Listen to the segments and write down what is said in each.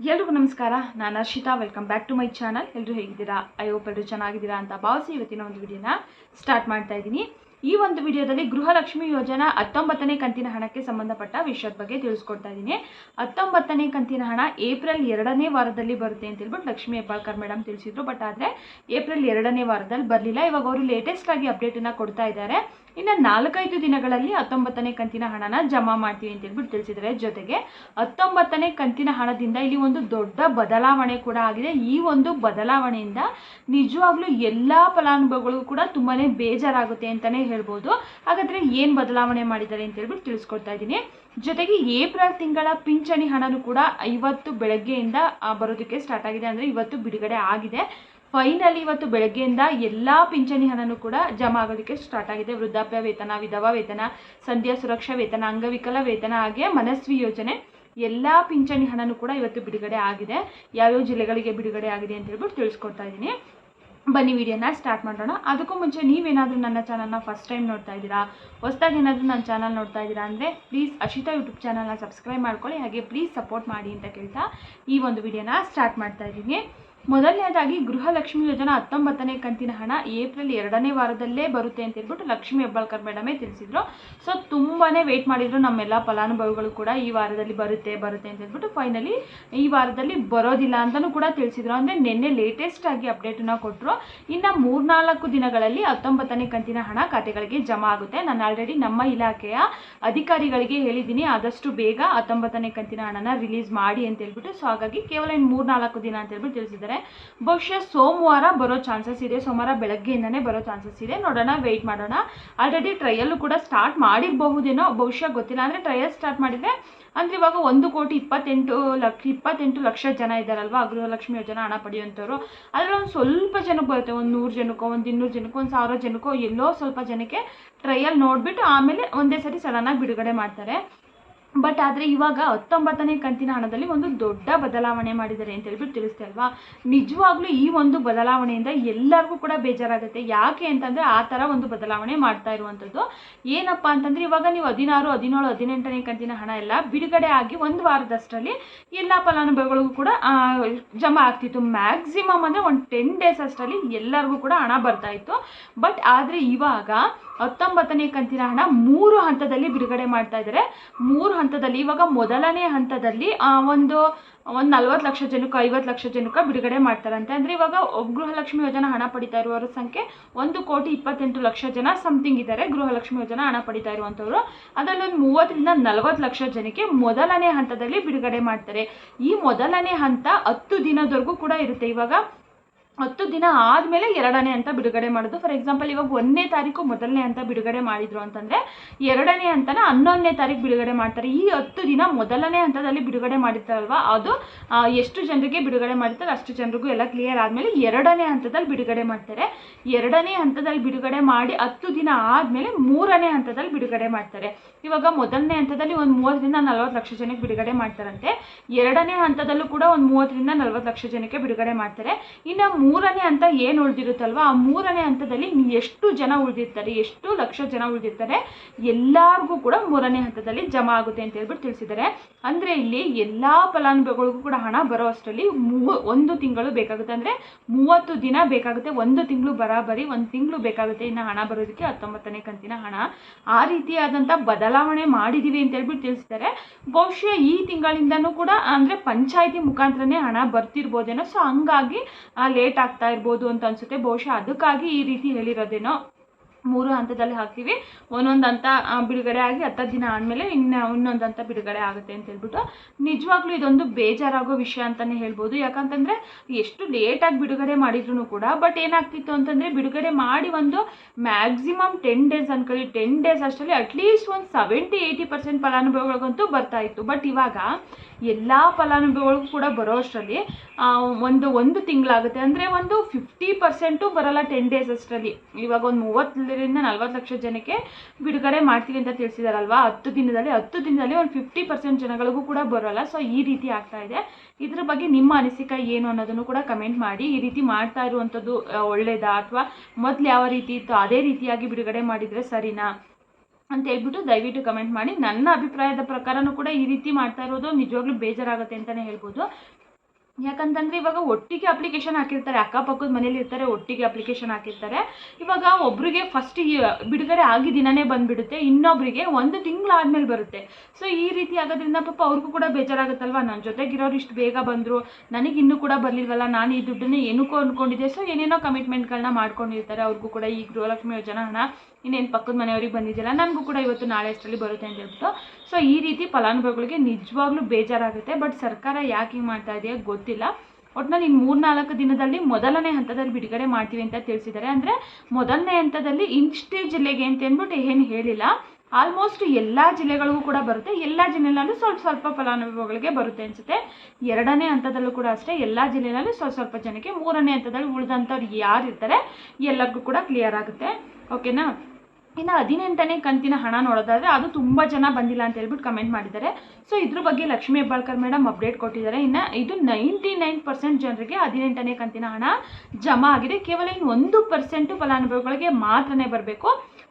ಎಲ್ರಿಗೂ ನಮಸ್ಕಾರ. ನಾನು Harshita welcome back to my channel ಎಲ್ಲರೂ ಹೇಗಿದ್ದೀರಾ? ಐ ಹೋಪ್ ಎಲ್ಲರೂ ಚೆನ್ನಾಗಿದ್ದೀರಾ ಅಂತ ಭಾವಿಸಿ ಇವತ್ತಿನ ಒಂದು ವಿಡಿಯೋನ ಸ್ಟಾರ್ಟ್ ಮಾಡ್ತಾ ಇದ್ದೀನಿ. ಈ ಒಂದು ವಿಡಿಯೋದಲ್ಲಿ ಗೃಹಲಕ್ಷ್ಮಿ ಯೋಜನಾ ಹತ್ತೊಂಬತ್ತನೇ ಕಂತಿನ ಹಣಕ್ಕೆ ಸಂಬಂಧಪಟ್ಟ ವಿಷಯದ ಬಗ್ಗೆ ತಿಳಿಸ್ಕೊಡ್ತಾ ಇದ್ದೀನಿ. ಹತ್ತೊಂಬತ್ತನೇ ಕಂತಿನ ಹಣ ಏಪ್ರಿಲ್ ಎರಡನೇ ವಾರದಲ್ಲಿ ಬರುತ್ತೆ ಅಂತ ಹೇಳ್ಬಿಟ್ಟು ಲಕ್ಷ್ಮಿ ಹೆಬ್ಬಾಳ್ಕರ್ ಮೇಡಮ್ ತಿಳಿಸಿದ್ರು. ಬಟ್ ಆದರೆ ಏಪ್ರಿಲ್ ಎರಡನೇ ವಾರದಲ್ಲಿ ಬರಲಿಲ್ಲ. ಇವಾಗ ಅವರು ಲೇಟೆಸ್ಟ್ ಆಗಿ ಅಪ್ಡೇಟನ್ನು ಕೊಡ್ತಾ ಇದ್ದಾರೆ. ಇನ್ನು ನಾಲ್ಕೈದು ದಿನಗಳಲ್ಲಿ ಹತ್ತೊಂಬತ್ತನೇ ಕಂತಿನ ಹಣನ ಜಮಾ ಮಾಡ್ತೀವಿ ಅಂತ ಹೇಳ್ಬಿಟ್ಟು ತಿಳಿಸಿದ್ದಾರೆ. ಜೊತೆಗೆ ಹತ್ತೊಂಬತ್ತನೇ ಕಂತಿನ ಹಣದಿಂದ ಇಲ್ಲಿ ಒಂದು ದೊಡ್ಡ ಬದಲಾವಣೆ ಕೂಡ ಆಗಿದೆ. ಈ ಒಂದು ಬದಲಾವಣೆಯಿಂದ ನಿಜವಾಗ್ಲೂ ಎಲ್ಲ ಫಲಾನುಭವಿಗಳಿಗೂ ಕೂಡ ತುಂಬಾ ಬೇಜಾರಾಗುತ್ತೆ ಅಂತಲೇ ಹೇಳ್ಬೋದು. ಹಾಗಾದರೆ ಏನು ಬದಲಾವಣೆ ಮಾಡಿದ್ದಾರೆ ಅಂತ ಹೇಳ್ಬಿಟ್ಟು ತಿಳಿಸ್ಕೊಡ್ತಾ ಇದ್ದೀನಿ. ಜೊತೆಗೆ ಏಪ್ರಿಲ್ ತಿಂಗಳ ಪಿಂಚಣಿ ಹಣನೂ ಕೂಡ ಇವತ್ತು ಬೆಳಗ್ಗೆಯಿಂದ ಬರೋದಕ್ಕೆ ಸ್ಟಾರ್ಟ್ ಆಗಿದೆ. ಅಂದರೆ ಇವತ್ತು ಬಿಡುಗಡೆ ಆಗಿದೆ. ಫೈನಲಿ ಇವತ್ತು ಬೆಳಗ್ಗೆಯಿಂದ ಎಲ್ಲ ಪಿಂಚಣಿ ಹಣನೂ ಕೂಡ ಜಮಾ ಆಗೋದಕ್ಕೆ ಸ್ಟಾರ್ಟ್ ಆಗಿದೆ. ವೃದ್ಧಾಪ್ಯ ವೇತನ, ವಿಧವಾ ವೇತನ, ಸಂಧ್ಯಾ ಸುರಕ್ಷಾ ವೇತನ, ಅಂಗವಿಕಲ ವೇತನ ಹಾಗೆ ಮನಸ್ವಿ ಯೋಜನೆ ಎಲ್ಲ ಪಿಂಚಣಿ ಹಣನೂ ಕೂಡ ಇವತ್ತು ಬಿಡುಗಡೆ ಆಗಿದೆ. ಯಾವ್ಯಾವ ಜಿಲ್ಲೆಗಳಿಗೆ ಬಿಡುಗಡೆ ಆಗಿದೆ ಅಂತ ಹೇಳ್ಬಿಟ್ಟು ತಿಳಿಸ್ಕೊಡ್ತಾ ಇದ್ದೀನಿ. ಬನ್ನಿ ವಿಡಿಯೋನ ಸ್ಟಾರ್ಟ್ ಮಾಡೋಣ. ಅದಕ್ಕೂ ಮುಂಚೆ ನೀವೇನಾದರೂ ನನ್ನ ಚಾನಲ್ನ ಫಸ್ಟ್ ಟೈಮ್ ನೋಡ್ತಾ ಇದ್ದೀರಾ? ಹೊಸದಾಗಿ ಏನಾದರೂ ನನ್ನ ಚಾನಲ್ ನೋಡ್ತಾ ಇದ್ದೀರಾ ಅಂದರೆ ಪ್ಲೀಸ್ ಅಶಿತಾ ಯೂಟ್ಯೂಬ್ ಚಾನಲ್ನ ಸಬ್ಸ್ಕ್ರೈಬ್ ಮಾಡ್ಕೊಳ್ಳಿ. ಹಾಗೆ ಪ್ಲೀಸ್ ಸಪೋರ್ಟ್ ಮಾಡಿ ಅಂತ ಕೇಳ್ತಾ ಈ ಒಂದು ವಿಡಿಯೋನ ಸ್ಟಾರ್ಟ್ ಮಾಡ್ತಾ ಇದ್ದೀನಿ. ಮೊದಲನೇದಾಗಿ ಗೃಹಲಕ್ಷ್ಮಿ ಯೋಜನಾ ಹತ್ತೊಂಬತ್ತನೇ ಕಂತಿನ ಹಣ ಏಪ್ರಿಲ್ ಎರಡನೇ ವಾರದಲ್ಲೇ ಬರುತ್ತೆ ಅಂತ ಹೇಳ್ಬಿಟ್ಟು ಲಕ್ಷ್ಮಿ ಹೆಬ್ಬಾಳ್ಕರ್ ಮೇಡಮೇ ತಿಳಿಸಿದ್ರು. ಸೊ ತುಂಬಾ ವೆಯ್ಟ್ ಮಾಡಿದ್ರು ನಮ್ಮೆಲ್ಲ ಫಲಾನುಭವಿಗಳು ಕೂಡ ಈ ವಾರದಲ್ಲಿ ಬರುತ್ತೆ ಬರುತ್ತೆ ಅಂತ ಹೇಳ್ಬಿಟ್ಟು ಫೈನಲಿ ಈ ವಾರದಲ್ಲಿ ಬರೋದಿಲ್ಲ ಅಂತಲೂ ಕೂಡ ತಿಳಿಸಿದ್ರು. ಅಂದರೆ ನಿನ್ನೆ ಲೇಟೆಸ್ಟ್ ಆಗಿ ಅಪ್ಡೇಟನ್ನು ಕೊಟ್ಟರು ಇನ್ನು ಮೂರ್ನಾಲ್ಕು ದಿನಗಳಲ್ಲಿ ಹತ್ತೊಂಬತ್ತನೇ ಕಂತಿನ ಹಣ ಖಾತೆಗಳಿಗೆ ಜಮಾ ಆಗುತ್ತೆ. ನಾನು ಆಲ್ರೆಡಿ ನಮ್ಮ ಇಲಾಖೆಯ ಅಧಿಕಾರಿಗಳಿಗೆ ಹೇಳಿದ್ದೀನಿ, ಆದಷ್ಟು ಬೇಗ ಹತ್ತೊಂಬತ್ತನೇ ಕಂತಿನ ಹಣನ ರಿಲೀಸ್ ಮಾಡಿ ಅಂತ ಹೇಳ್ಬಿಟ್ಟು ಸೊ ಹಾಗಾಗಿ ಕೇವಲ ಇನ್ನು ಮೂರ್ನಾಲ್ಕು ದಿನ ಅಂತ ಹೇಳ್ಬಿಟ್ಟು ತಿಳಿಸಿದ್ದಾರೆ. ಬಹುಶಃ ಸೋಮವಾರ ಬರೋ ಚಾನ್ಸಸ್ ಇದೆ. ಸೋಮವಾರ ಬೆಳಗ್ಗೆಯಿಂದನೇ ಬರೋ ಚಾನ್ಸಸ್ ಇದೆ. ನೋಡೋಣ ವೆಯ್ಟ್ ಮಾಡೋಣ. ಆಲ್ರೆಡಿ ಟ್ರಯಲ್ಲು ಕೂಡ ಸ್ಟಾರ್ಟ್ ಮಾಡಿರಬಹುದೇನೋ, ಬಹುಶಃ ಗೊತ್ತಿಲ್ಲ. ಅಂದರೆ ಟ್ರಯಲ್ ಸ್ಟಾರ್ಟ್ ಮಾಡಿದರೆ, ಅಂದರೆ ಇವಾಗ ಒಂದು ಕೋಟಿ ಇಪ್ಪತ್ತೆಂಟು ಲಕ್ಷ ಇಪ್ಪತ್ತೆಂಟು ಲಕ್ಷ ಜನ ಇದ್ದಾರಲ್ವಾ? ಗೃಹಲಕ್ಷ್ಮಿ ಯೋಜನಾ ಹಣ ಪಡೆಯುವಂಥವ್ರು. ಅದರಲ್ಲಿ ಒಂದು ಸ್ವಲ್ಪ ಜನಕ್ಕೆ ಬರುತ್ತೆ. ಒಂದು ನೂರು ಜನಕ್ಕೋ, ಒಂದು ಇನ್ನೂರು ಜನಕ್ಕೋ, ಒಂದು ಸಾವಿರ ಜನಕ್ಕೋ, ಎಲ್ಲೋ ಸ್ವಲ್ಪ ಜನಕ್ಕೆ ಟ್ರಯಲ್ ನೋಡಿಬಿಟ್ಟು ಆಮೇಲೆ ಒಂದೇ ಸರಿ ಸಡನ್ನಾಗಿ ಬಿಡುಗಡೆ ಮಾಡ್ತಾರೆ. ಬಟ್ ಆದರೆ ಇವಾಗ ಹತ್ತೊಂಬತ್ತನೇ ಕಂತಿನ ಹಣದಲ್ಲಿ ಒಂದು ದೊಡ್ಡ ಬದಲಾವಣೆ ಮಾಡಿದ್ದಾರೆ ಅಂತ ಹೇಳ್ಬಿಟ್ಟು ತಿಳಿಸ್ತಾ ಅಲ್ವಾ ನಿಜವಾಗ್ಲೂ ಈ ಒಂದು ಬದಲಾವಣೆಯಿಂದ ಎಲ್ಲರಿಗೂ ಕೂಡ ಬೇಜಾರಾಗುತ್ತೆ. ಯಾಕೆ ಅಂತಂದರೆ ಆ ಥರ ಒಂದು ಬದಲಾವಣೆ ಮಾಡ್ತಾ ಇರುವಂಥದ್ದು ಏನಪ್ಪ ಅಂತಂದರೆ ಇವಾಗ ನೀವು ಹದಿನಾರು, ಹದಿನೇಳು, ಹದಿನೆಂಟನೇ ಕಂತಿನ ಹಣ ಎಲ್ಲ ಬಿಡುಗಡೆ ಆಗಿ ಒಂದು ವಾರದಷ್ಟರಲ್ಲಿ ಎಲ್ಲ ಫಲಾನುಭವಿಗಳಿಗೂ ಕೂಡ ಜಮಾ ಆಗ್ತಿತ್ತು. ಮ್ಯಾಕ್ಸಿಮಮ್ ಅಂದರೆ ಒಂದು ಟೆನ್ ಡೇಸ್ ಅಷ್ಟರಲ್ಲಿ ಎಲ್ಲರಿಗೂ ಕೂಡ ಹಣ ಬರ್ತಾ ಇತ್ತು. ಬಟ್ ಆದರೆ ಇವಾಗ ಹತ್ತೊಂಬತ್ತನೇ ಕಂತಿನ ಹಣ ಮೂರು ಹಂತದಲ್ಲಿ ಬಿಡುಗಡೆ ಮಾಡ್ತಾ ಇದ್ದಾರೆ. ಮೂರು ಹಂತದಲ್ಲಿ ಇವಾಗ ಮೊದಲನೇ ಹಂತದಲ್ಲಿ ಒಂದು ಒಂದು ನಲ್ವತ್ತು ಲಕ್ಷ ಜನಕ್ಕೆ, ಐವತ್ತು ಲಕ್ಷ ಜನಕ್ಕೆ ಬಿಡುಗಡೆ ಮಾಡ್ತಾರಂತೆ ಅಂದರೆ ಇವಾಗ ಗೃಹಲಕ್ಷ್ಮಿ ಯೋಜನಾ ಹಣ ಪಡಿತಾ ಇರುವವರ ಸಂಖ್ಯೆ ಒಂದು ಕೋಟಿ ಇಪ್ಪತ್ತೆಂಟು ಲಕ್ಷ ಜನ ಸಮಥಿಂಗ್ ಇದ್ದಾರೆ. ಗೃಹಲಕ್ಷ್ಮಿ ಯೋಜನಾ ಹಣ ಪಡಿತಾ ಇರುವಂಥವ್ರು. ಅದರಲ್ಲಿ ಒಂದು ಮೂವತ್ತರಿಂದ ನಲವತ್ತು ಲಕ್ಷ ಜನಕ್ಕೆ ಮೊದಲನೇ ಹಂತದಲ್ಲಿ ಬಿಡುಗಡೆ ಮಾಡ್ತಾರೆ. ಈ ಮೊದಲನೇ ಹಂತ ಹತ್ತು ದಿನದವರೆಗೂ ಕೂಡ ಇರುತ್ತೆ ಇವಾಗ. ಹತ್ತು ದಿನ ಆದಮೇಲೆ ಎರಡನೇ ಹಂತ ಬಿಡುಗಡೆ ಮಾಡೋದು. ಫಾರ್ ಎಕ್ಸಾಂಪಲ್ ಇವಾಗ ಒಂದನೇ ತಾರೀಕು ಮೊದಲನೇ ಹಂತ ಬಿಡುಗಡೆ ಮಾಡಿದ್ರು ಅಂತಂದರೆ, ಎರಡನೇ ಹಂತನ ಹನ್ನೊಂದನೇ ತಾರೀಕು ಬಿಡುಗಡೆ ಮಾಡ್ತಾರೆ. ಈ ಹತ್ತು ದಿನ ಮೊದಲನೇ ಹಂತದಲ್ಲಿ ಬಿಡುಗಡೆ ಮಾಡಿರ್ತಾರಲ್ವ, ಅದು ಎಷ್ಟು ಜನರಿಗೆ ಬಿಡುಗಡೆ ಮಾಡಿರ್ತಾರೆ ಅಷ್ಟು ಜನರಿಗೂ ಎಲ್ಲ ಕ್ಲಿಯರ್ ಆದಮೇಲೆ ಎರಡನೇ ಹಂತದಲ್ಲಿ ಬಿಡುಗಡೆ ಮಾಡ್ತಾರೆ. ಎರಡನೇ ಹಂತದಲ್ಲಿ ಬಿಡುಗಡೆ ಮಾಡಿ ಹತ್ತು ದಿನ ಆದಮೇಲೆ ಮೂರನೇ ಹಂತದಲ್ಲಿ ಬಿಡುಗಡೆ ಮಾಡ್ತಾರೆ. ಇವಾಗ ಮೊದಲನೇ ಹಂತದಲ್ಲಿ ಒಂದು ಮೂವತ್ತರಿಂದ ನಲ್ವತ್ತು ಲಕ್ಷ ಜನಕ್ಕೆ ಬಿಡುಗಡೆ ಮಾಡ್ತಾರಂತೆ. ಎರಡನೇ ಹಂತದಲ್ಲೂ ಕೂಡ ಒಂದು ಮೂವತ್ತರಿಂದ ನಲ್ವತ್ತು ಲಕ್ಷ ಜನಕ್ಕೆ ಬಿಡುಗಡೆ ಮಾಡ್ತಾರೆ. ಇನ್ನು ಮೂರನೇ ಹಂತ ಏನು ಉಳಿದಿರುತ್ತಲ್ವ? ಆ ಮೂರನೇ ಹಂತದಲ್ಲಿ ಎಷ್ಟು ಜನ ಉಳಿದಿರ್ತಾರೆ, ಎಷ್ಟು ಲಕ್ಷ ಜನ ಉಳಿದಿರ್ತಾರೆ, ಎಲ್ಲರಿಗೂ ಕೂಡ ಮೂರನೇ ಹಂತದಲ್ಲಿ ಜಮಾ ಆಗುತ್ತೆ ಅಂತ ಹೇಳ್ಬಿಟ್ಟು ತಿಳಿಸಿದ್ದಾರೆ. ಅಂದರೆ ಇಲ್ಲಿ ಎಲ್ಲ ಫಲಾನುಭವಿಗಳಿಗೂ ಕೂಡ ಹಣ ಬರೋ ಅಷ್ಟರಲ್ಲಿ ಮೂ ಒಂದು ತಿಂಗಳು ಬೇಕಾಗುತ್ತೆ. ಅಂದರೆ ಮೂವತ್ತು ದಿನ ಬೇಕಾಗುತ್ತೆ, ಒಂದು ತಿಂಗಳು ಬರಾಬರಿ, ಒಂದು ತಿಂಗಳು ಬೇಕಾಗುತ್ತೆ ಇನ್ನು ಹಣ ಬರೋದಕ್ಕೆ, ಹತ್ತೊಂಬತ್ತನೇ ಕಂತಿನ ಹಣ. ಆ ರೀತಿಯಾದಂಥ ಬದಲಾವಣೆ ಮಾಡಿದ್ದೀವಿ ಅಂತ ಹೇಳ್ಬಿಟ್ಟು ತಿಳಿಸಿದ್ದಾರೆ. ಬಹುಶಃ ಈ ತಿಂಗಳಿಂದನೂ ಕೂಡ, ಅಂದರೆ ಪಂಚಾಯಿತಿ ಮುಖಾಂತರನೇ ಹಣ ಬರ್ತಿರ್ಬೋದೇನೋ. ಸೊ ಹಂಗಾಗಿ ಲೇಟ್ ಆಗ್ತಾ ಇರ್ಬೋದು ಅಂತ ಅನ್ಸುತ್ತೆ. ಬಹುಶಃ ಅದಕ್ಕಾಗಿ ಈ ರೀತಿ ಹೇಳಿರೋದೇನೋ ಮೂರು ಹಂತದಲ್ಲಿ ಹಾಕ್ತೀವಿ. ಒಂದೊಂದು ಹಂತ ಬಿಡುಗಡೆ ಆಗಿ ಹತ್ತು ದಿನ ಆದಮೇಲೆ ಇನ್ನು ಇನ್ನೊಂದು ಹಂತ ಬಿಡುಗಡೆ ಆಗುತ್ತೆ ಅಂತ ಹೇಳ್ಬಿಟ್ಟು. ನಿಜವಾಗ್ಲೂ ಇದೊಂದು ಬೇಜಾರಾಗೋ ವಿಷಯ ಅಂತಲೇ ಹೇಳ್ಬೋದು. ಯಾಕಂತಂದರೆ ಎಷ್ಟು ಲೇಟಾಗಿ ಬಿಡುಗಡೆ ಮಾಡಿದ್ರು ಕೂಡ ಬಟ್ ಏನಾಗ್ತಿತ್ತು ಅಂತಂದರೆ ಬಿಡುಗಡೆ ಮಾಡಿ ಒಂದು ಮ್ಯಾಕ್ಸಿಮಮ್ ಟೆನ್ ಡೇಸ್ ಅನ್ಕೊಳ್ಳಿ. ಟೆನ್ ಡೇಸ್ ಅಷ್ಟರಲ್ಲಿ ಅಟ್ಲೀಸ್ಟ್ ಒಂದು ಸೆವೆಂಟಿ ಏಯ್ಟಿ ಪರ್ಸೆಂಟ್ ಫಲಾನುಭವಿಗಳಿಗಂತೂ ಬರ್ತಾ ಇತ್ತು. ಬಟ್ ಇವಾಗ ಎಲ್ಲ ಫಲಾನುಭವಿಗಳಿಗೂ ಕೂಡ ಬರೋ ಅಷ್ಟರಲ್ಲಿ ಒಂದು ಒಂದು ತಿಂಗಳಾಗುತ್ತೆ. ಅಂದರೆ ಒಂದು ಫಿಫ್ಟಿ ಪರ್ಸೆಂಟು ಬರಲ್ಲ ಟೆನ್ ಡೇಸ್ ಅಷ್ಟರಲ್ಲಿ. ಇವಾಗ ಒಂದು ಮೂವತ್ತರಿಂದ ನಲ್ವತ್ತು ಲಕ್ಷ ಜನಕ್ಕೆ ಬಿಡುಗಡೆ ಮಾಡ್ತೀವಿ ಅಂತ ತಿಳಿಸಿದಾರಲ್ವಾ? ಹತ್ತು ದಿನದಲ್ಲಿ ಹತ್ತು ದಿನದಲ್ಲಿ ಒಂದು ಫಿಫ್ಟಿ ಪರ್ಸೆಂಟ್ ಜನಗಳಿಗೂ ಕೂಡ ಬರೋಲ್ಲ. ಸೊ ಈ ರೀತಿ ಆಗ್ತಾ ಇದೆ. ಇದ್ರ ಬಗ್ಗೆ ನಿಮ್ಮ ಅನಿಸಿಕೆ ಏನು ಅನ್ನೋದನ್ನು ಕೂಡ ಕಮೆಂಟ್ ಮಾಡಿ. ಈ ರೀತಿ ಮಾಡ್ತಾ ಇರುವಂಥದ್ದು ಒಳ್ಳೇದಾ ಅಥವಾ ಮೊದಲು ಯಾವ ರೀತಿ ಇತ್ತು, ಅದೇ ರೀತಿಯಾಗಿ ಬಿಡುಗಡೆ ಮಾಡಿದರೆ ಸರಿನಾ ಅಂತ ಹೇಳ್ಬಿಟ್ಟು ದಯವಿಟ್ಟು ಕಮೆಂಟ್ ಮಾಡಿ. ನನ್ನ ಅಭಿಪ್ರಾಯದ ಪ್ರಕಾರನೂ ಕೂಡ ಈ ರೀತಿ ಮಾಡ್ತಾ ಇರೋದು ನಿಜವಾಗ್ಲೂ ಬೇಜಾರಾಗುತ್ತೆ ಅಂತಲೇ ಹೇಳ್ಬೋದು. ಯಾಕಂತಂದರೆ ಇವಾಗ ಒಟ್ಟಿಗೆ ಅಪ್ಲಿಕೇಶನ್ ಹಾಕಿರ್ತಾರೆ, ಅಕ್ಕಪಕ್ಕದ ಮನೇಲಿ ಇರ್ತಾರೆ, ಒಟ್ಟಿಗೆ ಅಪ್ಲಿಕೇಶನ್ ಹಾಕಿರ್ತಾರೆ. ಇವಾಗ ಒಬ್ರಿಗೆ ಫಸ್ಟ್ ಬಿಡುಗಡೆ ಆಗಿ ದಿನನೇ ಬಂದುಬಿಡುತ್ತೆ, ಇನ್ನೊಬ್ರಿಗೆ ಒಂದು ತಿಂಗಳಾದ್ಮೇಲೆ ಬರುತ್ತೆ. ಸೊ ಈ ರೀತಿ ಆಗೋದ್ರಿಂದ ಪಾಪ ಅವ್ರಿಗೂ ಕೂಡ ಬೇಜಾರಾಗುತ್ತಲ್ವ? ನನ್ನ ಜೊತೆಗಿರೋರು ಇಷ್ಟು ಬೇಗ ಬಂದರು, ನನಗೆ ಇನ್ನೂ ಕೂಡ ಬರಲಿಲ್ವಲ್ಲ, ನಾನು ಈ ದುಡ್ಡನ್ನು ಏನಕ್ಕೂ ಅಂದ್ಕೊಂಡಿದ್ದೆ ಸೊ ಏನೇನೋ ಕಮಿಟ್ಮೆಂಟ್ಗಳನ್ನ ಮಾಡ್ಕೊಂಡಿರ್ತಾರೆ, ಅವ್ರಿಗೂ ಕೂಡ ಈ ಗೃಹಲಕ್ಷ್ಮಿ ಯೋಜನಾ ಹಣ ಇನ್ನೇನು ಪಕ್ಕದ ಮನೆಯವ್ರಿಗೆ ಬಂದಿದ್ದಿಲ್ಲ ನನಗೂ ಕೂಡ ಇವತ್ತು ನಾಳೆ ಅಷ್ಟರಲ್ಲಿ ಬರುತ್ತೆ ಅಂತ ಹೇಳ್ಬಿಟ್ಟು. ಸೊ ಈ ರೀತಿ ಫಲಾನುಭವಿಗಳಿಗೆ ನಿಜವಾಗ್ಲೂ ಬೇಜಾರಾಗುತ್ತೆ ಬಟ್ ಸರ್ಕಾರ ಯಾಕೆ ಹಿಂಗೆ ಮಾಡ್ತಾ ಇದೆಯಾ ಗೊತ್ತಿಲ್ಲ. ಒಟ್ಟಿನಲ್ಲಿ ಇನ್ನು ಮೂರ್ನಾಲ್ಕು ದಿನದಲ್ಲಿ ಮೊದಲನೇ ಹಂತದಲ್ಲಿ ಬಿಡುಗಡೆ ಮಾಡ್ತೀವಿ ಅಂತ ತಿಳಿಸಿದ್ದಾರೆ. ಅಂದರೆ ಮೊದಲನೇ ಹಂತದಲ್ಲಿ ಇಷ್ಟೇ ಜಿಲ್ಲೆಗೆ ಅಂತ ಅಂದ್ಬಿಟ್ಟು ಏನು ಹೇಳಿಲ್ಲ. ಆಲ್ಮೋಸ್ಟ್ ಎಲ್ಲ ಜಿಲ್ಲೆಗಳಿಗೂ ಕೂಡ ಬರುತ್ತೆ. ಎಲ್ಲ ಜಿಲ್ಲೆನಲ್ಲೂ ಸ್ವಲ್ಪ ಸ್ವಲ್ಪ ಫಲಾನುಭವಿಗಳಿಗೆ ಬರುತ್ತೆ ಅನಿಸುತ್ತೆ. ಎರಡನೇ ಹಂತದಲ್ಲೂ ಕೂಡ ಅಷ್ಟೇ, ಎಲ್ಲ ಜಿಲ್ಲೆನಲ್ಲೂ ಸ್ವಲ್ಪ ಸ್ವಲ್ಪ ಜನಕ್ಕೆ ಮೂರನೇ ಹಂತದಲ್ಲಿ ಉಳಿದಂಥವ್ರು ಯಾರು ಇರ್ತಾರೆ ಎಲ್ಲರಿಗೂ ಕೂಡ ಕ್ಲಿಯರ್ ಆಗುತ್ತೆ. ಓಕೆನಾ ಇನ್ನು ಹದಿನೆಂಟನೇ ಕಂತಿನ ಹಣ ನೋಡೋದಾದರೆ ಅದು ತುಂಬ ಜನ ಬಂದಿಲ್ಲ ಅಂತ ಹೇಳ್ಬಿಟ್ಟು ಕಮೆಂಟ್ ಮಾಡಿದ್ದಾರೆ. ಸೊ ಇದ್ರ ಬಗ್ಗೆ ಲಕ್ಷ್ಮೀ ಹೆಬ್ಬಾಳ್ಕರ್ ಮೇಡಮ್ ಅಪ್ಡೇಟ್ ಕೊಟ್ಟಿದ್ದಾರೆ. ಇನ್ನು ಇದು ನೈಂಟಿ ನೈನ್ ಪರ್ಸೆಂಟ್ ಜನರಿಗೆ ಹದಿನೆಂಟನೇ ಕಂತಿನ ಹಣ ಜಮಾ ಆಗಿದೆ. ಕೇವಲ ಇನ್ನು ಒಂದು ಪರ್ಸೆಂಟು ಫಲಾನುಭವಿಗಳಿಗೆ ಮಾತ್ರನೇ ಬರಬೇಕು.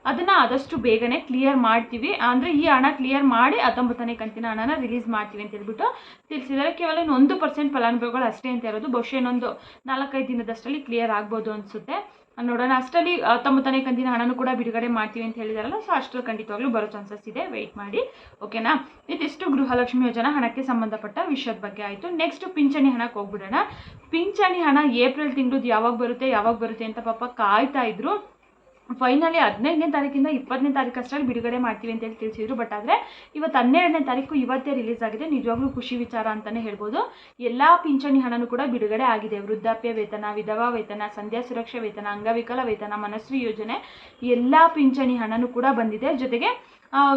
ಅದನ್ನು ಆದಷ್ಟು ಬೇಗನೆ ಕ್ಲಿಯರ್ ಮಾಡ್ತೀವಿ. ಅಂದರೆ ಈ ಹಣ ಕ್ಲಿಯರ್ ಮಾಡಿ ಹತ್ತೊಂಬತ್ತನೇ ಕಂತಿನ ಹಣನ ರಿಲೀಸ್ ಮಾಡ್ತೀವಿ ಅಂತ ಹೇಳ್ಬಿಟ್ಟು ತಿಳಿಸಿದ್ದಾರೆ. ಕೇವಲ ಇನ್ನು ಒಂದು ಪರ್ಸೆಂಟ್ ಫಲಾನುಭವಿಗಳು ಅಷ್ಟೇ ಅಂತ ಇರೋದು ಬಹುಶಃ ಇನ್ನೊಂದು ನಾಲ್ಕೈದು ದಿನದಷ್ಟರಲ್ಲಿ ಕ್ಲಿಯರ್ ಆಗ್ಬೋದು ಅನಿಸುತ್ತೆ. ನೋಡೋಣ. ಅಷ್ಟರಲ್ಲಿ ಹತ್ತೊಂಬತ್ತನೇ ಕಂತಿನ ಹಣನೂ ಕೂಡ ಬಿಡುಗಡೆ ಮಾಡ್ತೀವಿ ಅಂತ ಹೇಳಿದಾರಲ್ಲ ಸೊ ಅಷ್ಟರಲ್ಲಿ ಖಂಡಿತವಾಗ್ಲೂ ಬರೋ ಚಾನ್ಸಸ್ ಇದೆ. ವೆಯ್ಟ್ ಮಾಡಿ. ಓಕೆನಾ ಇದಿಷ್ಟು ಗೃಹಲಕ್ಷ್ಮಿ ಯೋಜನಾ ಹಣಕ್ಕೆ ಸಂಬಂಧಪಟ್ಟ ವಿಷಯದ ಬಗ್ಗೆ ಆಯಿತು. ನೆಕ್ಸ್ಟ್ ಪಿಂಚಣಿ ಹಣಕ್ಕೆ ಹೋಗ್ಬಿಡೋಣ. ಪಿಂಚಣಿ ಹಣ ಏಪ್ರಿಲ್ ತಿಂಗಳದ್ದು ಯಾವಾಗ ಬರುತ್ತೆ ಯಾವಾಗ ಬರುತ್ತೆ ಅಂತ ಪಾಪ ಕಾಯ್ತಾ ಇದ್ರು. ಫೈನಲಿ ಹದಿನೈದನೇ ತಾರೀಕಿಂದ ಇಪ್ಪತ್ತನೇ ತಾರೀಕು ಅಷ್ಟರಲ್ಲಿ ಬಿಡುಗಡೆ ಮಾಡ್ತೀವಿ ಅಂತ ಹೇಳಿ ತಿಳಿಸಿದ್ರು. ಬಟ್ ಆದರೆ ಇವತ್ತು ಹನ್ನೆರಡನೇ ತಾರೀಕು ಇವತ್ತೇ ರಿಲೀಸ್ ಆಗಿದೆ. ನಿಜವಾಗ್ಲೂ ಖುಷಿ ವಿಚಾರ ಅಂತಲೇ ಹೇಳ್ಬೋದು. ಎಲ್ಲ ಪಿಂಚಣಿ ಹಣನೂ ಕೂಡ ಬಿಡುಗಡೆ ಆಗಿದೆ. ವೃದ್ಧಾಪ್ಯ ವೇತನ, ವಿಧವಾ ವೇತನ, ಸಂಧ್ಯಾ ಸುರಕ್ಷಾ ವೇತನ, ಅಂಗವಿಕಲ ವೇತನ, ಮನಸ್ವಿ ಯೋಜನೆ, ಎಲ್ಲ ಪಿಂಚಣಿ ಹಣನೂ ಕೂಡ ಬಂದಿದೆ. ಜೊತೆಗೆ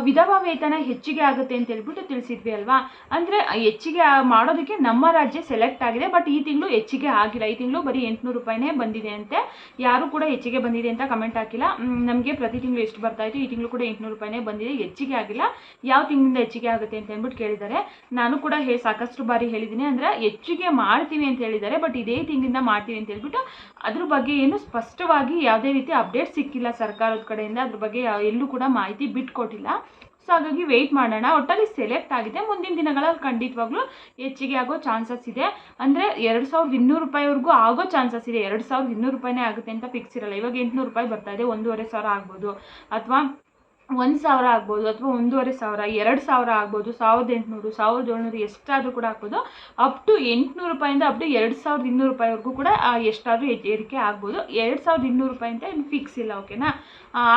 ವಿಧವಾ ವೇತನ ಹೆಚ್ಚಿಗೆ ಆಗುತ್ತೆ ಅಂತ ಹೇಳ್ಬಿಟ್ಟು ತಿಳಿಸಿದ್ವಿ ಅಲ್ವಾ? ಅಂದರೆ ಹೆಚ್ಚಿಗೆ ಮಾಡೋದಕ್ಕೆ ನಮ್ಮ ರಾಜ್ಯ ಸೆಲೆಕ್ಟ್ ಆಗಿದೆ ಬಟ್ ಈ ತಿಂಗಳು ಹೆಚ್ಚಿಗೆ ಆಗಿಲ್ಲ. ಈ ತಿಂಗಳು ಬರೀ ಎಂಟುನೂರು ರೂಪಾಯಿನೇ ಬಂದಿದೆ ಅಂತೆ. ಯಾರು ಕೂಡ ಹೆಚ್ಚಿಗೆ ಬಂದಿದೆ ಅಂತ ಕಮೆಂಟ್ ಹಾಕಿಲ್ಲ. ನಮಗೆ ಪ್ರತಿ ತಿಂಗಳು ಎಷ್ಟು ಬರ್ತಾ ಇತ್ತು, ಈ ತಿಂಗಳು ಕೂಡ ಎಂಟುನೂರು ರೂಪಾಯಿನೇ ಬಂದಿದೆ. ಹೆಚ್ಚಿಗೆ ಆಗಿಲ್ಲ. ಯಾವ ತಿಂಗಳಿಂದ ಹೆಚ್ಚಿಗೆ ಆಗುತ್ತೆ ಅಂತ ಅಂದ್ಬಿಟ್ಟು ಕೇಳಿದ್ದಾರೆ. ನಾನು ಕೂಡ ಹೇ, ಸಾಕಷ್ಟು ಬಾರಿ ಹೇಳಿದ್ದೀನಿ, ಅಂದರೆ ಹೆಚ್ಚಿಗೆ ಮಾಡ್ತೀವಿ ಅಂತ ಹೇಳಿದ್ದಾರೆ ಬಟ್ ಇದೇ ತಿಂಗಳಿಂದ ಮಾಡ್ತೀವಿ ಅಂತ ಹೇಳ್ಬಿಟ್ಟು ಅದ್ರ ಬಗ್ಗೆ ಏನು ಸ್ಪಷ್ಟವಾಗಿ ಯಾವುದೇ ರೀತಿ ಅಪ್ಡೇಟ್ ಸಿಕ್ಕಿಲ್ಲ ಸರ್ಕಾರದ ಕಡೆಯಿಂದ. ಅದ್ರ ಬಗ್ಗೆ ಎಲ್ಲೂ ಕೂಡ ಮಾಹಿತಿ ಬಿಟ್ಕೊಟ್ಟಿಲ್ಲ. ಸೊ ಹಾಗಾಗಿ ವೆಯ್ಟ್ ಮಾಡೋಣ. ಒಟ್ಟಲ್ಲಿ ಸೆಲೆಕ್ಟ್ ಆಗಿದೆ. ಮುಂದಿನ ದಿನಗಳಲ್ಲಿ ಖಂಡಿತವಾಗ್ಲೂ ಹೆಚ್ಚಿಗೆ ಆಗೋ ಚಾನ್ಸಸ್ ಇದೆ. ಅಂದರೆ ಎರಡು ಸಾವಿರದ ಇನ್ನೂರು ರೂಪಾಯಿವರೆಗೂ ಆಗೋ ಚಾನ್ಸಸ್ ಇದೆ. ಎರಡು ಸಾವಿರದ ಇನ್ನೂರು ರೂಪಾಯಿನೇ ಆಗುತ್ತೆ ಅಂತ ಫಿಕ್ಸ್ ಇರಲ್ಲ. ಇವಾಗ ಎಂಟುನೂರು ರೂಪಾಯಿ ಬರ್ತಾ ಇದೆ. ಒಂದೂವರೆ ಸಾವಿರ ಆಗ್ಬೋದು. ಅಥವಾ ಒಂದು ಸಾವಿರ ಆಗ್ಬೋದು ಅಥವಾ ಒಂದೂವರೆ ಸಾವಿರ, ಎರಡು ಸಾವಿರ ಆಗ್ಬೋದು, ಸಾವಿರದ ಎಂಟುನೂರು, ಸಾವಿರದ ಏಳ್ನೂರು ಎಷ್ಟಾದರೂ ಕೂಡ ಆಗ್ಬೋದು. ಅಪ್ ಟು ಎಂಟುನೂರು ರೂಪಾಯಿಂದ ಅಪ್ ಟು ಎರಡು ಸಾವಿರದ ಇನ್ನೂರು ರೂಪಾಯಿವರೆಗೂ ಕೂಡ ಎಷ್ಟಾದರೂ ಏರಿಕೆ ಆಗ್ಬೋದು. ಎರಡು ಸಾವಿರದ ಇನ್ನೂರು ರೂಪಾಯಿ ಅಂತ ಏನು ಫಿಕ್ಸ್ ಇಲ್ಲ ಓಕೆನಾ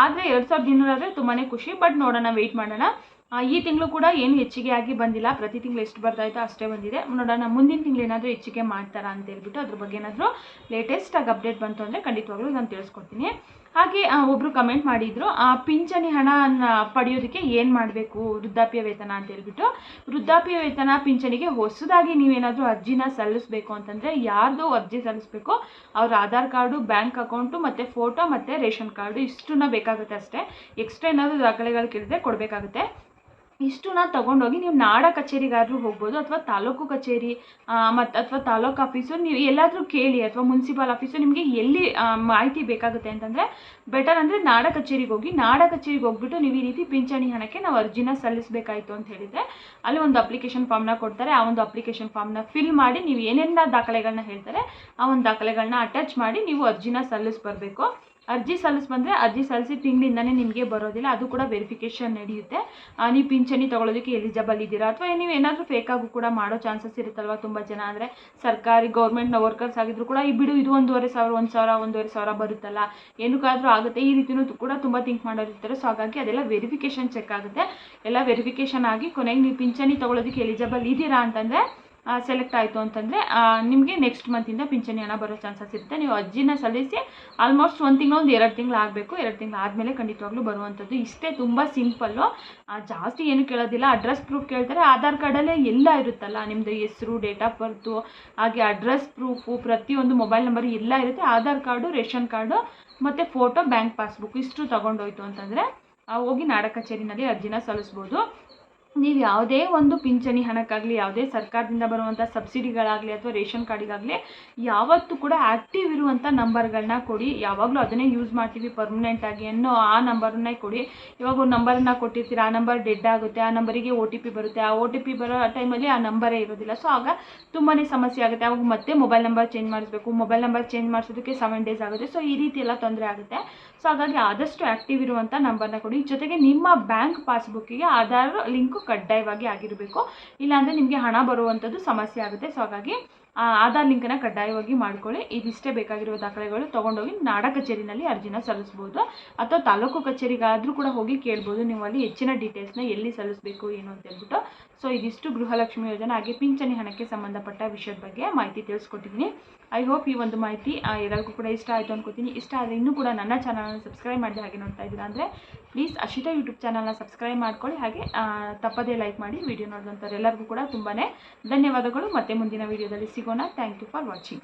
ಆದರೆ ಎರಡು ಸಾವಿರದ ಇನ್ನೂರು ಆದರೆ ತುಂಬಾ ಖುಷಿ ಬಟ್ ನೋಡೋಣ ವೆಯ್ಟ್ ಮಾಡೋಣ. ಈ ತಿಂಗಳು ಕೂಡ ಏನು ಹೆಚ್ಚಿಗೆ ಆಗಿ ಬಂದಿಲ್ಲ. ಪ್ರತಿ ತಿಂಗಳು ಎಷ್ಟು ಬರ್ತಾ ಇತ್ತೋ ಅಷ್ಟೇ ಬಂದಿದೆ. ನೋಡೋಣ, ಮುಂದಿನ ತಿಂಗಳು ಏನಾದರೂ ಹೆಚ್ಚಿಗೆ ಮಾಡ್ತಾರಾ ಅಂತ ಹೇಳ್ಬಿಟ್ಟು ಅದ್ರ ಬಗ್ಗೆ ಏನಾದರೂ ಲೇಟೆಸ್ಟಾಗಿ ಅಪ್ಡೇಟ್ ಬಂತು ಅಂದರೆ ಖಂಡಿತವಾಗ್ಲೂ ನಾನು ತಿಳಿಸ್ಕೊಡ್ತೀನಿ. ಹಾಗೆ ಒಬ್ಬರು ಕಮೆಂಟ್ ಮಾಡಿದ್ರು ಆ, ಪಿಂಚಣಿ ಹಣ ಪಡೆಯೋದಕ್ಕೆ ಏನು ಮಾಡಬೇಕು? ವೃದ್ಧಾಪ್ಯ ವೇತನ ಅಂತ ಹೇಳ್ಬಿಟ್ಟು ವೃದ್ಧಾಪ್ಯ ವೇತನ ಪಿಂಚಣಿಗೆ ಹೊಸದಾಗಿ ನೀವೇನಾದರೂ ಅರ್ಜಿನ ಸಲ್ಲಿಸಬೇಕು ಅಂತಂದರೆ ಯಾರ್ದು ಅರ್ಜಿ ಸಲ್ಲಿಸಬೇಕು? ಅವ್ರ ಆಧಾರ್ ಕಾರ್ಡು ಬ್ಯಾಂಕ್ ಅಕೌಂಟು ಮತ್ತು ಫೋಟೋ ಮತ್ತು ರೇಷನ್ ಕಾರ್ಡು ಇಷ್ಟನ್ನ ಬೇಕಾಗುತ್ತೆ ಅಷ್ಟೇ. ಎಕ್ಸ್ಟ್ರಾ ಏನಾದರೂ ದಾಖಲೆಗಳು ಕೇಳಿದ್ರೆ ಕೊಡಬೇಕಾಗುತ್ತೆ. ಇಷ್ಟನ್ನ ತಗೊಂಡೋಗಿ ನೀವು ನಾಡ ಕಚೇರಿಗಾದರೂ ಹೋಗ್ಬೋದು ಅಥವಾ ತಾಲೂಕು ಕಚೇರಿ ಮತ್ತು ಅಥವಾ ತಾಲೂಕು ಆಫೀಸು, ನೀವು ಎಲ್ಲಾದರೂ ಕೇಳಿ ಅಥವಾ ಮುನ್ಸಿಪಲ್ ಆಫೀಸು ನಿಮಗೆ ಎಲ್ಲಿ ಮಾಹಿತಿ ಬೇಕಾಗುತ್ತೆ ಅಂತಂದರೆ ಬೆಟರ್ ಅಂದರೆ ನಾಡ ಕಚೇರಿಗೆ ಹೋಗಿ, ನಾಡ ಕಚೇರಿಗೆ ಹೋಗ್ಬಿಟ್ಟು ನೀವು ಈ ರೀತಿ ಪಿಂಚಣಿ ಹಣಕ್ಕೆ ನಾವು ಅರ್ಜಿನ ಸಲ್ಲಿಸಬೇಕಾಯಿತು ಅಂತ ಹೇಳಿದರೆ ಅಲ್ಲಿ ಒಂದು ಅಪ್ಲಿಕೇಶನ್ ಫಾರ್ಮ್ನ ಕೊಡ್ತಾರೆ, ಆ ಒಂದು ಅಪ್ಲಿಕೇಶನ್ ಫಾರ್ಮ್ನ ಫಿಲ್ ಮಾಡಿ ನೀವು ಏನೆಲ್ಲ ದಾಖಲೆಗಳನ್ನ ಹೇಳ್ತಾರೆ, ಆ ಒಂದು ದಾಖಲೆಗಳನ್ನ ಅಟ್ಯಾಚ್ ಮಾಡಿ ನೀವು ಅರ್ಜಿನ ಸಲ್ಲಿಸ್ಬರ್ಬೇಕು. ಅರ್ಜಿ ಸಲ್ಲಿಸ್ ಬಂದರೆ ಅರ್ಜಿ ಸಲ್ಲಿಸಿ ತಿಂಗಳಿಂದನೇ ನಿಮಗೆ ಬರೋದಿಲ್ಲ. ಅದು ಕೂಡ ವೆರಿಫಿಕೇಷನ್ ನಡೆಯುತ್ತೆ. ನೀವು ಪಿಂಚಣಿ ತೊಗೊಳೋದಕ್ಕೆ ಎಲಿಜಿಬಲ್ ಇದ್ದೀರಾ? ಅಥವಾ ನೀವು ಏನಾದರೂ ಫೇಕಾಗೂ ಕೂಡ ಮಾಡೋ ಚಾನ್ಸಸ್ ಇರುತ್ತಲ್ವ ತುಂಬ ಜನ? ಅಂದರೆ ಸರ್ಕಾರಿ ಗೌರ್ಮೆಂಟ್ನ ವರ್ಕರ್ಸ್ ಆಗಿದ್ರು ಕೂಡ, ಈ ಬಿಡು, ಇದು ಒಂದೂವರೆ ಸಾವಿರ, ಒಂದು ಸಾವಿರ, ಒಂದೂವರೆ ಸಾವಿರ ಬರುತ್ತಲ್ಲ. ಏನಕ್ಕಾದರೂ ಆಗುತ್ತೆ. ಈ ರೀತಿಯೂ ಕೂಡ ತುಂಬ ಥಿಂಕ್ ಮಾಡೋರಿರ್ತಾರೆ. ಸೊ ಹಾಗಾಗಿ ಅದೆಲ್ಲ ವೆರಿಫಿಕೇಷನ್ ಚೆಕ್ ಆಗುತ್ತೆ. ಎಲ್ಲ ವೆರಿಫಿಕೇಷನ್ ಆಗಿ ಕೊನೆಗೆ ನೀವು ಪಿಂಚಣಿ ತೊಗೊಳೋದಕ್ಕೆ ಎಲಿಜಿಬಲ್ ಇದ್ದೀರಾ ಅಂತಂದರೆ ಸೆಲೆಕ್ಟ್ ಆಯಿತು ಅಂತಂದರೆ ನಿಮಗೆ ನೆಕ್ಸ್ಟ್ ಮಂತಿಂದ ಪಿಂಚಣಿ ಹಣ ಬರೋ ಚಾನ್ಸಸ್ ಇರುತ್ತೆ. ನೀವು ಅರ್ಜಿನ ಸಲ್ಲಿಸಿ ಆಲ್ಮೋಸ್ಟ್ ಒಂದು ತಿಂಗಳು ಒಂದು ಎರಡು ತಿಂಗಳು ಆಗಬೇಕು. ಎರಡು ತಿಂಗಳು ಆದಮೇಲೆ ಖಂಡಿತವಾಗ್ಲೂ ಬರುವಂಥದ್ದು. ಇಷ್ಟೇ ತುಂಬ ಸಿಂಪಲ್ಲು ಜಾಸ್ತಿ ಏನು ಕೇಳೋದಿಲ್ಲ. ಅಡ್ರೆಸ್ ಪ್ರೂಫ್ ಕೇಳ್ತಾರೆ. ಆಧಾರ್ ಕಾರ್ಡಲ್ಲೇ ಎಲ್ಲ ಇರುತ್ತಲ್ಲ. ನಿಮ್ಮದು ಹೆಸರು ಡೇಟ್ ಆಫ್ ಬರ್ತು ಹಾಗೆ ಅಡ್ರೆಸ್ ಪ್ರೂಫು ಪ್ರತಿಯೊಂದು ಮೊಬೈಲ್ ನಂಬರ್ ಎಲ್ಲ ಇರುತ್ತೆ. ಆಧಾರ್ ಕಾರ್ಡು ರೇಷನ್ ಕಾರ್ಡು ಮತ್ತು ಫೋಟೋ ಬ್ಯಾಂಕ್ ಪಾಸ್ಬುಕ್ ಇಷ್ಟು ತೊಗೊಂಡೋಯ್ತು ಅಂತಂದರೆ ಹೋಗಿ ನಾಡ ಕಚೇರಿನಲ್ಲಿ ಅರ್ಜಿನ ಸಲ್ಲಿಸ್ಬೋದು. ನೀವು ಯಾವುದೇ ಒಂದು ಪಿಂಚಣಿ ಹಣಕ್ಕಾಗಲಿ, ಯಾವುದೇ ಸರ್ಕಾರದಿಂದ ಬರುವಂಥ ಸಬ್ಸಿಡಿಗಳಾಗಲಿ ಅಥವಾ ರೇಷನ್ ಕಾರ್ಡಿಗಾಗಲಿ ಯಾವತ್ತೂ ಕೂಡ ಆ್ಯಕ್ಟಿವ್ ಇರುವಂಥ ನಂಬರ್ಗಳನ್ನ ಕೊಡಿ. ಯಾವಾಗಲೂ ಅದನ್ನೇ ಯೂಸ್ ಮಾಡ್ತೀವಿ ಪರ್ಮನೆಂಟಾಗಿ ಅನ್ನೋ ಆ ನಂಬರನ್ನೇ ಕೊಡಿ. ಇವಾಗ ಒಂದು ನಂಬರನ್ನ ಕೊಟ್ಟಿರ್ತೀರ, ಆ ನಂಬರ್ ಡೆಡ್ ಆಗುತ್ತೆ, ಆ ನಂಬರಿಗೆ ಒ ಟಿ ಪಿ ಬರುತ್ತೆ, ಆ ಒ ಟಿ ಪಿ ಬರೋ ಟೈಮಲ್ಲಿ ಆ ನಂಬರೇ ಇರೋದಿಲ್ಲ. ಸೊ ಆಗ ತುಂಬಾ ಸಮಸ್ಯೆ ಆಗುತ್ತೆ. ಆವಾಗ ಮತ್ತೆ ಮೊಬೈಲ್ ನಂಬರ್ ಚೇಂಜ್ ಮಾಡಿಸ್ಬೇಕು. ಮೊಬೈಲ್ ನಂಬರ್ ಚೇಂಜ್ ಮಾಡಿಸೋದಕ್ಕೆ ಸೆವೆನ್ ಡೇಸ್ ಆಗುತ್ತೆ. ಸೊ ಈ ರೀತಿ ಎಲ್ಲ ತೊಂದರೆ ಆಗುತ್ತೆ. ಸೊ ಹಾಗಾಗಿ ಆದಷ್ಟು ಆ್ಯಕ್ಟಿವ್ ಇರುವಂಥ ನಂಬರ್ನ ಕೊಡಿ. ಜೊತೆಗೆ ನಿಮ್ಮ ಬ್ಯಾಂಕ್ ಪಾಸ್ಬುಕ್ಕಿಗೆ ಆಧಾರ್ ಲಿಂಕು ಕಡ್ಡಾಯವಾಗಿ ಆಗಿರಬೇಕು. ಇಲ್ಲಾಂದರೆ ನಿಮಗೆ ಹಣ ಬರುವಂಥದ್ದು ಸಮಸ್ಯೆ ಆಗುತ್ತೆ. ಸೊ ಹಾಗಾಗಿ ಆಧಾರ್ ಲಿಂಕನ್ನು ಕಡ್ಡಾಯವಾಗಿ ಮಾಡ್ಕೊಳ್ಳಿ. ಇದಿಷ್ಟೇ ಬೇಕಾಗಿರುವ ದಾಖಲೆಗಳು ತೊಗೊಂಡೋಗಿ ನಾಡ ಕಚೇರಿನಲ್ಲಿ ಅರ್ಜಿನ ಸಲ್ಲಿಸ್ಬೋದು. ಅಥವಾ ತಾಲೂಕು ಕಚೇರಿಗಾದರೂ ಕೂಡ ಹೋಗಿ ಕೇಳ್ಬೋದು. ನೀವು ಅಲ್ಲಿ ಹೆಚ್ಚಿನ ಡೀಟೇಲ್ಸ್ನ ಎಲ್ಲಿ ಸಲ್ಲಿಸಬೇಕು, ಏನು ಅಂತ ಹೇಳ್ಬಿಟ್ಟು. ಸೊ ಇದಿಷ್ಟು ಗೃಹಲಕ್ಷ್ಮಿ ಯೋಜನೆ ಹಾಗೆ ಪಿಂಚಣಿ ಹಣಕ್ಕೆ ಸಂಬಂಧಪಟ್ಟ ವಿಷಯದ ಬಗ್ಗೆ ಮಾಹಿತಿ ತಿಳಿಸ್ಕೊಟ್ಟಿದ್ದೀನಿ. ಐ ಹೋಪ್ ಈ ಒಂದು ಮಾಹಿತಿ ಎಲ್ಲರಿಗೂ ಕೂಡ ಇಷ್ಟ ಆಯಿತು ಅನ್ಕೋತೀನಿ. ಇಷ್ಟ ಆದರೆ ಇನ್ನೂ ಕೂಡ ನನ್ನ ಚಾನಲ್ನ ಸಬ್ಸ್ಕ್ರೈಬ್ ಮಾಡಿದೆ ಹಾಗೆ ನೋಡ್ತಾ ಇದ್ದೀರಾ ಅಂದರೆ ಪ್ಲೀಸ್ ಅಶಿತಾ ಯೂಟ್ಯೂಬ್ ಚಾನಲ್ನ ಸಬ್ಸ್ಕ್ರೈಬ್ ಮಾಡ್ಕೊಳ್ಳಿ. ಹಾಗೆ ತಪ್ಪದೇ ಲೈಕ್ ಮಾಡಿ ವಿಡಿಯೋ ನೋಡಿದಂಥವ್ರು ಎಲ್ಲರಿಗೂ ಕೂಡ ತುಂಬಾ ಧನ್ಯವಾದಗಳು. ಮತ್ತೆ ಮುಂದಿನ ವಿಡಿಯೋದಲ್ಲಿ Antigona. Thank you for watching.